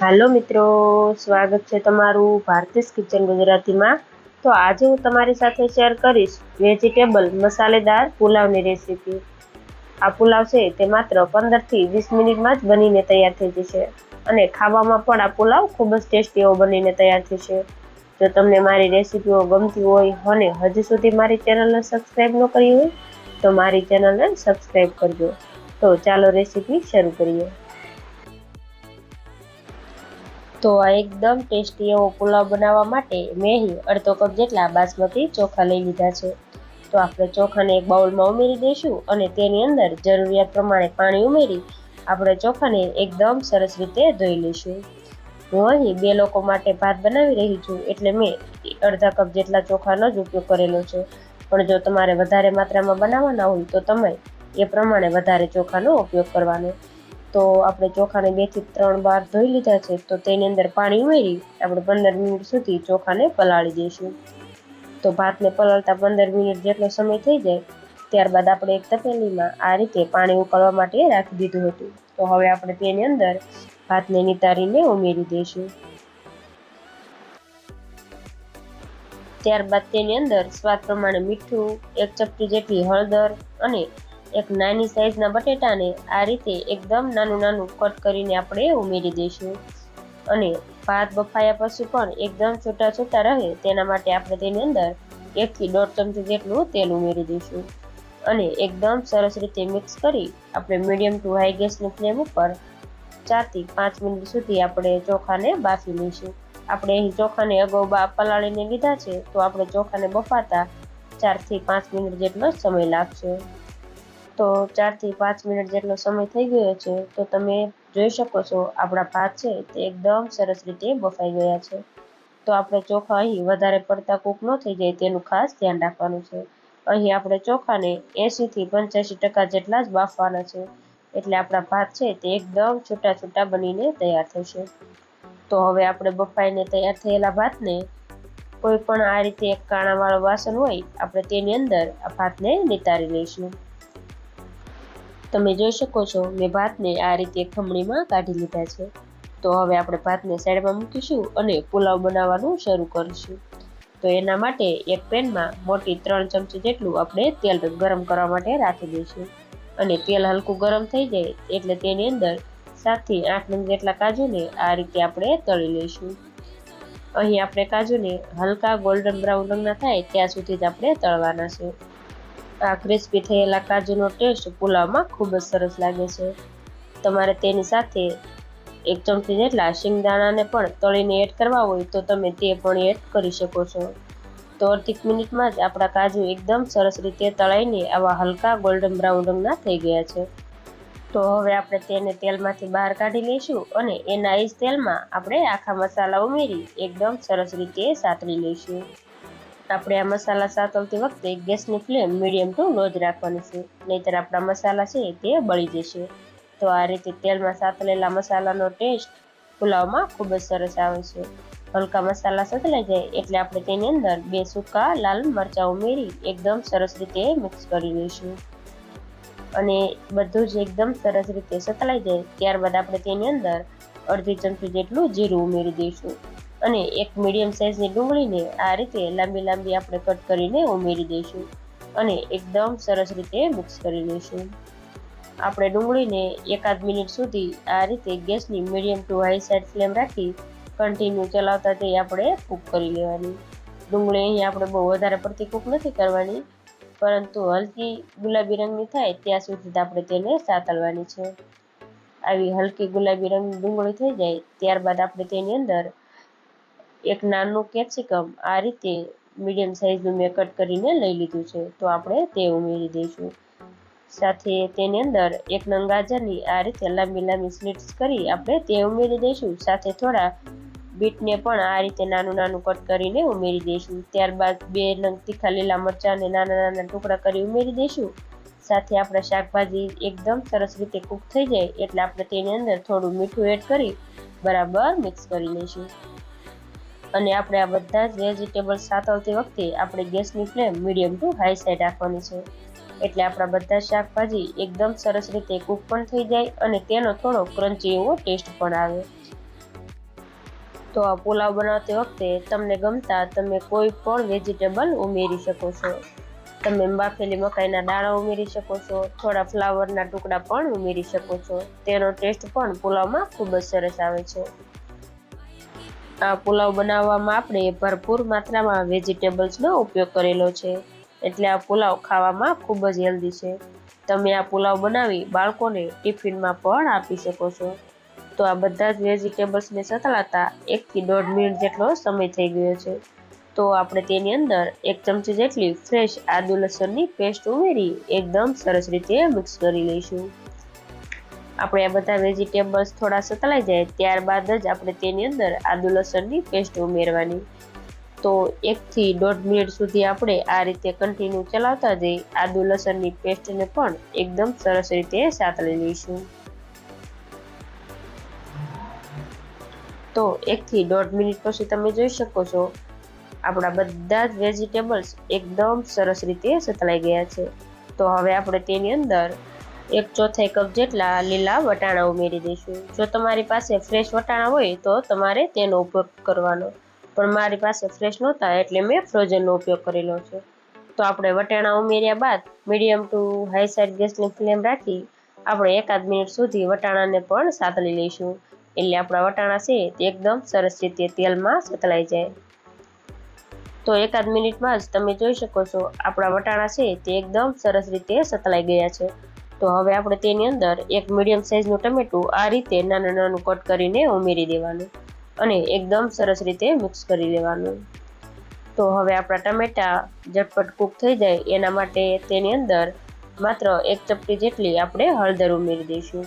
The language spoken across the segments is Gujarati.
હાલો મિત્રો, સ્વાગત છે તમારું ભારતીસ કિચન ગુજરાતીમાં. તો આજે હું તમારી સાથે શેર કરીશ વેજીટેબલ મસાલેદાર પુલાવની રેસીપી આ પુલાવ છે તે માત્ર પંદરથી વીસ મિનિટમાં જ બનીને તૈયાર થઈ જશે. અને ખાવામાં પણ આ પુલાવ ખૂબ જ ટેસ્ટી એવો બનીને તૈયાર થશે. જો તમને મારી રેસીપીઓ ગમતી હોય અને હજુ સુધી મારી ચેનલને સબસ્ક્રાઈબ ન કરી હોય, તો મારી ચેનલને સબસ્ક્રાઈબ કરજો. તો ચાલો રેસીપી શરૂ કરીએ. તો આ એકદમ ટેસ્ટી એવો પુલાવ બનાવવા માટે મેં અહીં અડધો કપ જેટલા બાસમતી ચોખા લઈ લીધા છે. તો આપણે ચોખાને એક બાઉલમાં ઉમેરી દઈશું અને તેની અંદર જરૂરિયાત પ્રમાણે પાણી ઉમેરી આપણે ચોખાને એકદમ સરસ રીતે ધોઈ લઈશું. હું અહીં બે લોકો માટે ભાત બનાવી રહી છું એટલે મેં અડધા કપ જેટલા ચોખાનો જ ઉપયોગ કરેલો છે. પણ જો તમારે વધારે માત્રામાં બનાવવાના હોય તો તમે એ પ્રમાણે વધારે ચોખાનો ઉપયોગ કરવાનો. તો આપણે ચોખાને બેથી ત્રણ વાર ધોઈ લીધા છે, તો તેની અંદર પાણી ઉમેરી આપણે પંદર મિનિટ સુધી ચોખાને પલાળી દઈશું. તો ભાતને પલાળતા પંદર મિનિટ જેટલો સમય થઈ જાય, ત્યારબાદ આપણે એક તપેલીમાં આ રીતે પાણી ઉકળવા માટે રાખી દીધું હતું. તો હવે આપણે તેની અંદર ભાતને નિતારીને ઉમેરી દઈશું. ત્યારબાદ તેની અંદર સ્વાદ પ્રમાણે મીઠું, એક ચપટી જેટલી હળદર અને એક નાની સાઈઝના બટેટાને આ રીતે એકદમ નાનું નાનું કટ કરીને આપણે ઉમેરી દઈશું. અને ભાત બફાયા પછી પણ એકદમ છૂટા છૂટા રહે તેના માટે આપણે તેની અંદર એકથી દોઢ ચમચી જેટલું તેલ ઉમેરી દઈશું. અને એકદમ સરસ રીતે મિક્સ કરી આપણે મીડિયમ ટુ હાઈ ગેસની ફ્લેમ ઉપર ચારથી પાંચ મિનિટ સુધી આપણે ચોખાને બાફી લઈશું. આપણે અહીં ચોખાને અગાઉ બા પલાળીને લીધા છે, તો આપણે ચોખાને બફાતા ચારથી પાંચ મિનિટ જેટલો સમય લાગશે. તો ચારથી પાંચ મિનિટ જેટલો સમય થઈ ગયો છે, તો તમે જોઈ શકો છો આપણા ભાત છે તે એકદમ સરસ રીતે બફાઈ ગયા છે. તો આપણે ચોખા અહીં વધારે પડતા કૂક ન થઈ જાય તેનું ખાસ ધ્યાન રાખવાનું છે. અહીં આપણે ચોખાને એંશીથી પંચ્યાસી ટકા જેટલા જ બાફવાના છે, એટલે આપણા ભાત છે તે એકદમ છૂટા છૂટા બનીને તૈયાર થશે. તો હવે આપણે બફાઈને તૈયાર થયેલા ભાતને કોઈ પણ આ રીતે એક કાણાવાળો વાસણ હોય, આપણે તેની અંદર આ ભાતને નિતારી લઈશું. તમે જોઈ શકો છો, મેં ભાતને આ રીતે ખમણીમાં કાઢી લીધા છે. તો હવે આપણે ભાતને સાઈડમાં મૂકીશું અને પુલાવ બનાવવાનું શરૂ કરીશું. તો એના માટે એક પેનમાં મોટી ત્રણ ચમચી જેટલું આપણે તેલ ગરમ કરવા માટે રાખી દઈશું. અને તેલ હલકું ગરમ થઈ જાય એટલે તેની અંદર સાતથી આઠ નંગ જેટલા કાજુને આ રીતે આપણે તળી લઈશું. અહીં આપણે કાજુને હલકા ગોલ્ડન બ્રાઉન રંગના થાય ત્યાં સુધી જ આપણે તળવાના છે. આ ક્રિસ્પી થયેલા કાજુનો ટેસ્ટ પુલાવમાં ખૂબ જ સરસ લાગે છે. તમારે તેની સાથે એક ચમચી જેટલા શિંગદાણાને પણ તળીને એડ કરવા હોય તો તમે તે પણ એડ કરી શકો છો. તો અડધીક મિનિટમાં જ આપણા કાજુ એકદમ સરસ રીતે તળાઈને આવા હલકા ગોલ્ડન બ્રાઉન રંગના થઈ ગયા છે. તો હવે આપણે તેને તેલમાંથી બહાર કાઢી લઈશું અને એના એ જ તેલમાં આપણે આખા મસાલા ઉમેરી એકદમ સરસ રીતે સાતળી લઈશું. આપણે આ મસાલા સાતવતી વખતે ગેસની ફ્લેમ મીડિયમ ટુ લો જ રાખવાની છે. નહીંતર આપણા મસાલા છે તે બળી જશે. તો આ રીતે તેલમાં સાતલેલા મસાલાનો ટેસ્ટ પુલાવમાં ખૂબ જ સરસ આવે છે. હલકા મસાલા સતલાઈ જાય એટલે આપણે તેની અંદર બે સૂકા, લાલ મરચાં ઉમેરી એકદમ સરસ રીતે મિક્સ કરી લઈશું. અને બધું જ એકદમ સરસ રીતે સતલાઈ જાય ત્યારબાદ આપણે તેની અંદર અડધી ચમચી જેટલું જીરું ઉમેરી દઈશું. અને એક મીડિયમ સાઇઝની ડુંગળીને આ રીતે લાંબી લાંબી આપણે કટ કરીને ઉમેરી દઈશું અને એકદમ સરસ રીતે મિક્સ કરી લઈશું. આપણે ડુંગળીને એકાદ મિનિટ સુધી આ રીતે ગેસની medium to high side flame rakhi continue ચલાવતા તે આપણે કૂક કરી લેવાની. ડુંગળી અહીં આપણે બહુ વધારે પડતી કૂક નથી કરવાની, પરંતુ હલકી ગુલાબી રંગની થાય ત્યાં સુધી આપણે તેને સાતળવાની છે. આવી હલકી ગુલાબી રંગની ડુંગળી થઈ જાય ત્યારબાદ આપણે તેની અંદર એક નાનું કેપ્સિકમ આ રીતે મીડિયમ સાઇઝનું મેં કટ કરીને લઈ લીધું છે. તો આપણે તે ઉમેરી દઈશું. સાથે તેની અંદર એક નંગ ગાજરની આ રીતે લાંબી લાંબી સ્લિટ્સ કરી આપણે તે ઉમેરી દઈશું. સાથે થોડા બીટને પણ આ રીતે નાનું નાનું કટ કરીને ઉમેરી દઈશું. ત્યારબાદ બે નંગ તીખા લીલા મરચાંને નાના નાના ટુકડા કરી ઉમેરી દઈશું. સાથે આપણે શાકભાજી એકદમ સરસ રીતે કૂક થઈ જાય એટલે આપણે તેની અંદર થોડું મીઠું એડ કરી બરાબર મિક્સ કરી લઈશું. અને આપણે આ બધા જ વેજીટેબલ્સ સાતવતી વખતે આપણે ગેસની flame medium to high side રાખવાની છે. એટલે આપણા બધા શાકભાજી એકદમ સરસ રીતે કૂક પણ થઈ જાય અને તેનો થોડો ક્રન્ચી એવો ટેસ્ટ પણ આવે. તો આ પુલાવ બનાવતી વખતે તમને ગમતા તમે કોઈ પણ વેજીટેબલ ઉમેરી શકો છો. તમે બાફેલી મકાઈના દાણા ઉમેરી શકો છો, થોડા ફ્લાવરના ટુકડા પણ ઉમેરી શકો છો. તેનો ટેસ્ટ પણ પુલાવમાં ખૂબ જ સરસ આવે છે. આ પુલાવ બનાવવામાં આપણે ભરપૂર માત્રામાં વેજીટેબલ્સનો ઉપયોગ કરેલો છે. એટલે આ પુલાવ ખાવામાં ખૂબ જ હેલ્ધી છે. તમે આ પુલાવ બનાવી બાળકોને ટિફિનમાં પણ આપી શકો છો. તો આ બધા જ વેજીટેબલ્સને સતળાતા એકથી દોઢ મિનિટ જેટલો સમય થઈ ગયો છે. તો આપણે તેની અંદર એક ચમચી જેટલી ફ્રેશ આદુ લસણની પેસ્ટ ઉમેરી એકદમ સરસ રીતે મિક્સ કરી લઈશું. આપણે આ બધા વેજીટેબલ્સ થોડા સતળાઈ જાય, ત્યારબાદ જ આપણે તેની અંદર આદુ લસણની પેસ્ટ ઉમેરવાની. તો એકથી દોઢ મિનિટ સુધી આપણે આ રીતે કન્ટિન્યુ ચલાવતા જઈ, આદુ લસણની પેસ્ટને પણ એકદમ સરસ રીતે સાતળી લઈશું. તો એકથી દોઢ મિનિટ પછી તમે જોઈ શકો છો, આપણા બધા જ વેજીટેબલ્સ એકદમ સરસ રીતે સતળાઈ ગયા છે. તો હવે આપણે તેની અંદર એક ચોથાઈ કપ જેટલા લીલા વટાણા ઉમેરી દઈશું. જો તમારી પાસે ફ્રેશ વટાણા હોય તો તમારે તેનો ઉપયોગ કરવાનો. પણ મારી પાસે ફ્રેશ નહોતા એટલે મેં ફ્રોઝનનો ઉપયોગ કરેલો છે. તો આપણે વટાણા ઉમેર્યા બાદ મીડિયમ ટુ હાઈ સાઈડ ગેસની ફ્લેમ રાખી આપણે એકાદ મિનિટ સુધી વટાણાને પણ સાતળી લઈશું. એટલે આપણા વટાણા છે તે એકદમ સરસ રીતે તેલમાં સતળાઈ જાય. તો એકાદ મિનિટમાં જ તમે જોઈ શકો છો આપણા વટાણા છે તે એકદમ સરસ રીતે સતળાઈ ગયા છે. તો હવે આપણે તેની અંદર એક મીડિયમ સાઇઝનું ટમેટું આ રીતે નાનું નાનું કટ કરીને ઉમેરી દેવાનું અને એકદમ સરસ રીતે મિક્સ કરી લેવાનું. તો હવે આપણા ટમેટા ઝટપટ કૂક થઈ જાય એના માટે તેની અંદર માત્ર એક ચપટી જેટલી આપણે હળદર ઉમેરી દઈશું.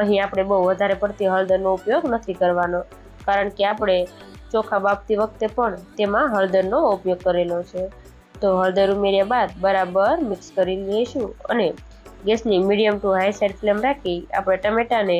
અહીં આપણે બહુ વધારે પડતી હળદરનો ઉપયોગ નથી કરવાનો, કારણ કે આપણે ચોખા બાફતી વખતે પણ તેમાં હળદરનો ઉપયોગ કરેલો છે. તો હળદર ઉમેર્યા બાદ બરાબર મિક્સ કરી લઈશું અને ગેસની medium to high side flame રાખી આપણે ટમેટાને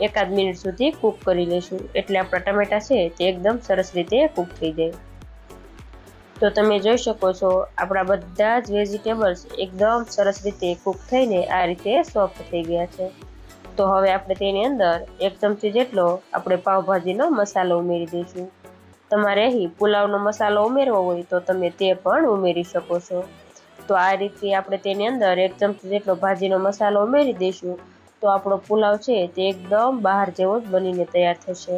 એકાદ મિનિટ સુધી કૂક કરી લઈશું. એટલે આપણા ટમેટા છે તે એકદમ સરસ રીતે કૂક થઈ જાય. તો તમે જોઈ શકો છો, આપણા બધા જ વેજીટેબલ્સ એકદમ સરસ રીતે કૂક થઈને આ રીતે સોફ્ટ થઈ ગયા છે. તો હવે આપણે તેની અંદર એક ચમચી જેટલો આપણે પાવભાજીનો મસાલો ઉમેરી દઈશું. તમારે અહીં પુલાવનો મસાલો ઉમેરવો હોય તો તમે તે પણ ઉમેરી શકો છો. તો આ રીતે આપણે તેની અંદર એક ચમચી જેટલો ભાજીનો મસાલો ઉમેરી દઈશું. તો આપણો પુલાવ છે તે એકદમ બહાર જેવો જ બનીને તૈયાર થશે.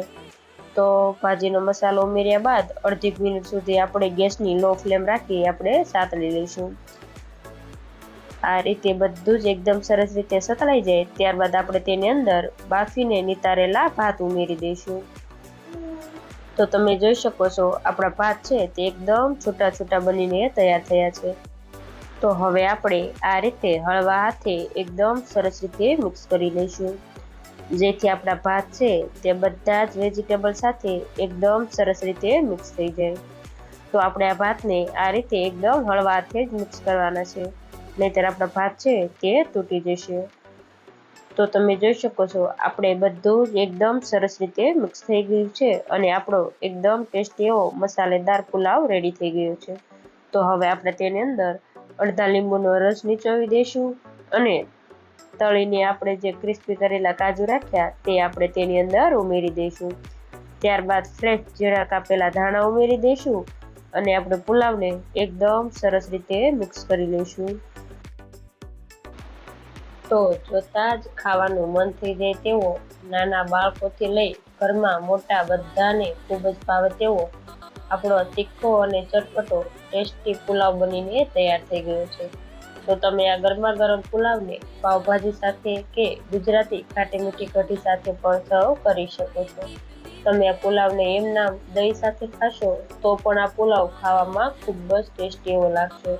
તો ભાજીનો મસાલો ઉમેર્યા બાદ અડધી મિનિટ સુધી આપણે ગેસની લો ફ્લેમ રાખી આપણે સાતળી લઈશું. આ રીતે બધું જ એકદમ સરસ રીતે સતળાઈ જાય. ત્યારબાદ આપણે તેની અંદર બાફીને નિતારેલા ભાત ઉમેરી દઈશું. તો તમે જોઈ શકો છો, આપણા ભાત છે તે એકદમ છૂટા છૂટા બનીને તૈયાર થયા છે. તો હવે આપણે આ રીતે હળવા હાથે એકદમ સરસ રીતે મિક્સ કરી લઈશું. જેથી આપણા ભાત છે તે બધા જ વેજીટેબલ સાથે એકદમ સરસ રીતે મિક્સ થઈ જાય. તો આપણે આ ભાતને આ રીતે એકદમ હળવા હાથે જ મિક્સ કરવાના છે. નહીંતર આપણા ભાત છે તે તૂટી જશે. તો તમે જોઈ શકો છો, આપણે બધું જ એકદમ સરસ રીતે મિક્સ થઈ ગયું છે અને આપણો એકદમ ટેસ્ટી એવો મસાલેદાર પુલાવ રેડી થઈ ગયો છે. તો હવે આપણે તેની અંદર અડધા લીંબુનો રસ નીચોવી દઈશું અને તળીને આપણે જે ક્રિસ્પી કરેલા કાજુ રાખ્યા તે આપણે તેની અંદર ઉમેરી દઈશું. ત્યારબાદ ફ્રેશ જીરા કાપેલા ધાણા ઉમેરી દઈશું અને આપણે પુલાવને એકદમ સરસ રીતે મિક્સ કરી લઈશું. તો જોતા જ ખાવાનું મન થઈ જાય તેવો નાના બાળકોથી લઈ ઘરમાં મોટા બધાને ખૂબ જ ભાવે તેવો આપણો તીખો અને ચટપટો ટેસ્ટી પુલાવ બનીને તૈયાર થઈ ગયો છે. તો તમે આ ગરમા ગરમ પુલાવને પાવભાજી સાથે કે ગુજરાતી ખાટી મીઠી કઢી સાથે પણ સર્વ કરી શકો છો. તમે આ પુલાવને એમ નામ દહીં સાથે ખાશો તો પણ આ પુલાવ ખાવામાં ખૂબ જ ટેસ્ટી એવો લાગશે.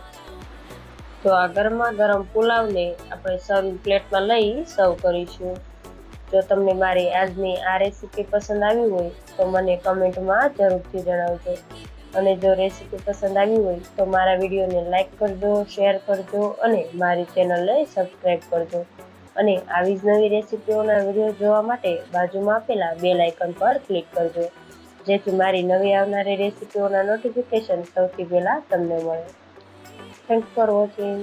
તો આ ગરમા ગરમ પુલાવને આપણે સર્વિંગ પ્લેટમાં લઈ સર્વ કરીશું. જો તમને મારી આજની આ રેસીપી પસંદ આવી હોય તો મને કમેન્ટમાં જરૂરથી જણાવજો. અને જો રેસીપી પસંદ આવી હોય તો મારા વિડીયોને લાઇક કરજો, શેર કરજો અને મારી ચેનલને સબસ્ક્રાઈબ કરજો. અને આવી જ નવી રેસીપીઓના વીડિયો જોવા માટે બાજુમાં આપેલા બે લાઇકન પર ક્લિક કરજો. જેથી મારી નવી આવનારી રેસીપીઓના નોટિફિકેશન સૌથી પહેલાં તમને મળે. Thanks for watching